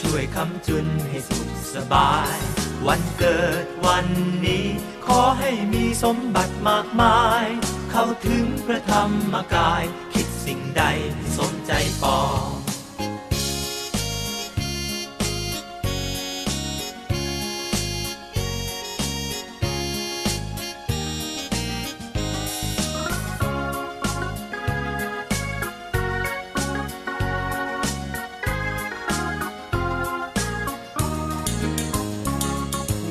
ช่วยคำจุนให้สุขสบาย วันเกิดวันนี้ ขอให้มีสมบัติมากมาย เข้าถึงพระธรรมกาย คิดสิ่งใดสมใจ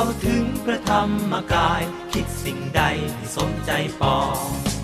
าถึงพระธรรมกาย คิดสิ่งใดให้สมใจปอง